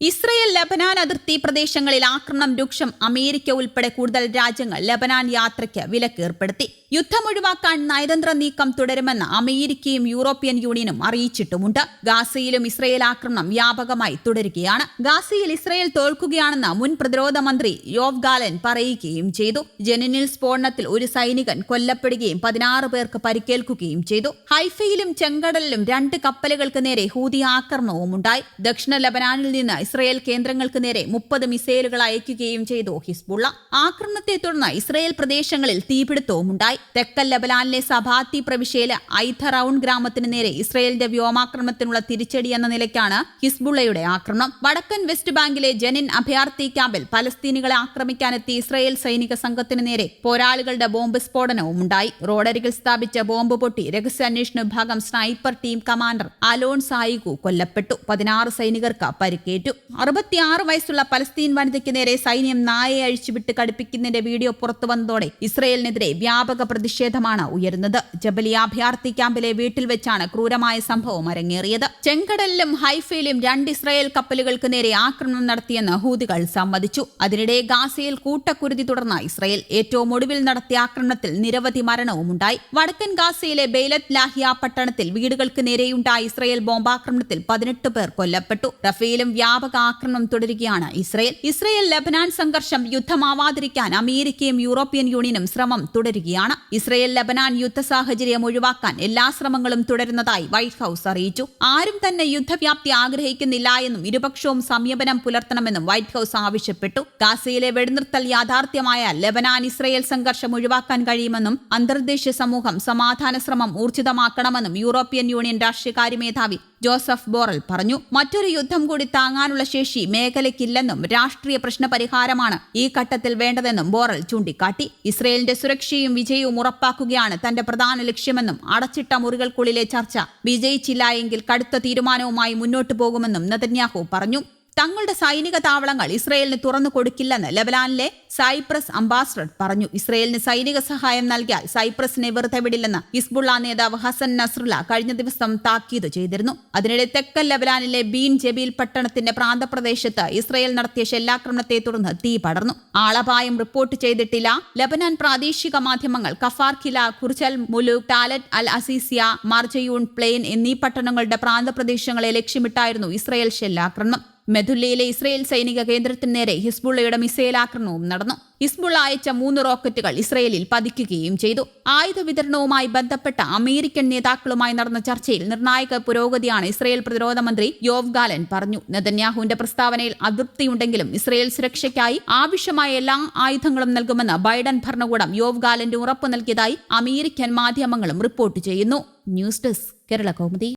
Israel Lebanon അതിർത്തി പ്രദേശങ്ങളിൽ ആക്രമണം രൂക്ഷം അമേരിക്ക ഉൾപ്പെടെ കൂടുതൽ രാജ്യങ്ങൾ ലബനാൻ യാത്രയ്ക്ക് വിലക്ക് ഏർപ്പെടുത്തി. യുദ്ധം ഒഴിവാക്കാൻ നയതന്ത്ര നീക്കം തുടരുമെന്ന് അമേരിക്കയും യൂറോപ്യൻ യൂണിയനും അറിയിച്ചിട്ടുമുണ്ട്. ഗാസയിലും ഇസ്രയേൽ ആക്രമണം വ്യാപകമായി തുടരുകയാണ്. ഗാസയിൽ ഇസ്രയേൽ തോൽക്കുകയാണെന്ന് മുൻ പ്രതിരോധ മന്ത്രി യോവ് ഗാലൻ പറയുകയും ചെയ്തു. ജനനിൽ സ്ഫോടനത്തിൽ ഒരു സൈനികൻ കൊല്ലപ്പെടുകയും പതിനാറ് പേർക്ക് പരിക്കേൽക്കുകയും ചെയ്തു. ഹൈഫയിലും ചെങ്കടലിലും രണ്ട് കപ്പലുകൾക്ക് നേരെ ഹൂതി ആക്രമണവും ഉണ്ടായി ദക്ഷിണ ലബനാനിൽ നിന്ന് ഇസ്രയേൽ കേന്ദ്രങ്ങൾക്ക് നേരെ മുപ്പത് മിസൈലുകൾ അയക്കുകയും ചെയ്തു. ഹിസ്ബുള്ള ആക്രമണത്തെ തുടർന്ന് ഇസ്രയേൽ പ്രദേശങ്ങളിൽ തീപിടുത്തവും ഉണ്ടായി തെക്കൻ ലബനാനിലെ സഭാത്തി പ്രവിശ്യയിലെ ഐഥറൌൺ ഗ്രാമത്തിന് നേരെ ഇസ്രയേലിന്റെ വ്യോമാക്രമണത്തിനുള്ള തിരിച്ചടി എന്ന നിലയ്ക്കാണ് ഹിസ്ബുള്ളയുടെ ആക്രമണം. വടക്കൻ വെസ്റ്റ് ബാങ്കിലെ ജനിൻ അഭയാർത്ഥി ക്യാമ്പിൽ പലസ്തീനികളെ ആക്രമിക്കാനെത്തിയ ഇസ്രയേൽ സൈനിക സംഘത്തിന് നേരെ പോരാളികളുടെ ബോംബ് സ്ഫോടനവും ഉണ്ടായി റോഡരികിൽ സ്ഥാപിച്ച ബോംബ് പൊട്ടി രഹസ്യാന്വേഷണ വിഭാഗം sniper team commander Alon Saigu കൊല്ലപ്പെട്ടു. പതിനാറ് സൈനികർക്ക് പരിക്കേറ്റു. അറുപത്തിയാറ് വയസ്സുള്ള പലസ്തീൻ വനിതയ്ക്ക് നേരെ സൈന്യം നായയെ അഴിച്ചുവിട്ട് കടുപ്പിക്കുന്നതിന്റെ വീഡിയോ പുറത്തു വന്നതോടെ ഇസ്രയേലിനെതിരെ വ്യാപക പ്രതിഷേധമാണ് ഉയരുന്നത്. ജബലി അഭയാർത്ഥി ക്യാമ്പിലെ വീട്ടിൽ വെച്ചാണ് ക്രൂരമായ സംഭവം അരങ്ങേറിയത്. ചെങ്കടലിലും ഹൈഫയിലും രണ്ട് ഇസ്രായേൽ കപ്പലുകൾക്ക് നേരെ ആക്രമണം നടത്തിയെന്ന് ഹൂതികൾ സമ്മതിച്ചു. അതിനിടെ ഗാസയിൽ കൂട്ടക്കുരുതി തുടർന്ന ഇസ്രായേൽ ഏറ്റവും ഒടുവിൽ നടത്തിയ ആക്രമണത്തിൽ നിരവധി മരണവുമുണ്ടായി. വടക്കൻ ഗാസയിലെ ബെയ്ലത്ത് ലാഹിയ പട്ടണത്തിൽ വീടുകൾക്ക് നേരെയുണ്ടായ ഇസ്രായേൽ ബോംബാക്രമണത്തിൽ പതിനെട്ട് പേർ കൊല്ലപ്പെട്ടു. റഫേലും വ്യാപക ആക്രമണം തുടരുകയാണ് ഇസ്രയേൽ. ഇസ്രയേൽ ലബനാൻ സംഘർഷം യുദ്ധമാവാതിരിക്കാൻ അമേരിക്കയും യൂറോപ്യൻ യൂണിയനും ശ്രമം തുടരുകയാണ്. ഇസ്രയേൽ ലബനാൻ യുദ്ധ സാഹചര്യം ഒഴിവാക്കാൻ എല്ലാ ശ്രമങ്ങളും തുടരുന്നതായി വൈറ്റ് ഹൌസ് അറിയിച്ചു. ആരും തന്നെ യുദ്ധവ്യാപ്തി ആഗ്രഹിക്കുന്നില്ല എന്നും ഇരുപക്ഷവും സംയമനം പുലർത്തണമെന്നും വൈറ്റ് ഹൌസ് ആവശ്യപ്പെട്ടു. ഗാസയിലെ വെടിനിർത്തൽ യാഥാർത്ഥ്യമായ ലബനാൻ ഇസ്രയേൽ സംഘർഷം ഒഴിവാക്കാൻ കഴിയുമെന്നും അന്തർദേശീയ സമൂഹം സമാധാന ശ്രമം ഊർജിതമാക്കണമെന്നും യൂറോപ്യൻ യൂണിയൻ രാഷ്ട്രീയകാര്യ മേധാവി ജോസഫ് ബോറൽ പറഞ്ഞു മറ്റൊരു യുദ്ധം കൂടി താങ്ങാനുള്ള ശേഷി മേഖലയ്ക്കില്ലെന്നും രാഷ്ട്രീയ പ്രശ്ന പരിഹാരമാണ് ഈ ഘട്ടത്തിൽ വേണ്ടതെന്നും ബോറൽ ചൂണ്ടിക്കാട്ടി. ഇസ്രയേലിന്റെ സുരക്ഷയും വിജയവും ഉറപ്പാക്കുകയാണ് തന്റെ പ്രധാന ലക്ഷ്യമെന്നും അടച്ചിട്ട മുറികൾക്കുള്ളിലെ ചർച്ച വിജയിച്ചില്ല എങ്കിൽ കടുത്ത തീരുമാനവുമായി മുന്നോട്ടു പോകുമെന്നും നെതന്യാഹു പറഞ്ഞു. തങ്ങളുടെ സൈനിക താവളങ്ങൾ ഇസ്രയേലിന് തുറന്നു കൊടുക്കില്ലെന്ന് ലബനാനിലെ സൈപ്രസ് അംബാസഡർ പറഞ്ഞു. ഇസ്രയേലിന് സൈനിക സഹായം നൽകിയാൽ സൈപ്രസിനെ വെറുതെ വിടില്ലെന്ന് ഹിസ്ബുള്ള നേതാവ് ഹസൻ നസ്രുല കഴിഞ്ഞ ദിവസം താക്കീത് ചെയ്തിരുന്നു. അതിനിടെ തെക്കൻ ലബനാനിലെ ബീൻ ജബീൽ പട്ടണത്തിന്റെ പ്രാന്തപ്രദേശത്ത് ഇസ്രയേൽ നടത്തിയ ഷെല്ലാക്രമണത്തെ തുടർന്ന് തീ പടർന്നു. ആളപായം റിപ്പോർട്ട് ചെയ്തിട്ടില്ല. ലബനാൻ പ്രാദേശിക മാധ്യമങ്ങൾ കഫാർ ഖില കുർച്ചൽ മുലു ടാലറ്റ് അൽ അസീസിയ മാർജയൂൺ പ്ലെയിൻ എന്നീ പട്ടണങ്ങളുടെ പ്രാന്തപ്രദേശങ്ങളെ ലക്ഷ്യമിട്ടായിരുന്നു ഇസ്രയേൽ ഷെല്ലാക്രമണം മെഥുല്ലയിലെ ഇസ്രയേൽ സൈനിക കേന്ദ്രത്തിന് നേരെ ഹിസ്ബുള്ളയുടെ മിസൈൽ ആക്രമണവും നടന്നു. ഹിസ്ബുള്ള അയച്ച മൂന്ന് റോക്കറ്റുകൾ ഇസ്രയേലിൽ പതിക്കുകയും ചെയ്തു. ആയുധ വിതരണവുമായി ബന്ധപ്പെട്ട അമേരിക്കൻ നേതാക്കളുമായി നടന്ന ചർച്ചയിൽ നിർണായക പുരോഗതിയാണ് ഇസ്രയേൽ പ്രതിരോധ മന്ത്രി യോവ് ഗാലൻ പറഞ്ഞു. നെതന്യാഹുവിന്റെ പ്രസ്താവനയിൽ അതൃപ്തിയുണ്ടെങ്കിലും ഇസ്രയേൽ സുരക്ഷയ്ക്കായി ആവശ്യമായ എല്ലാ ആയുധങ്ങളും നൽകുമെന്ന് ബൈഡൻ ഭരണകൂടം യോവ് ഗാലന്റെ ഉറപ്പ് നൽകിയതായി അമേരിക്കൻ മാധ്യമങ്ങളും റിപ്പോർട്ട് ചെയ്യുന്നു. News desk Kerala Kaumudi.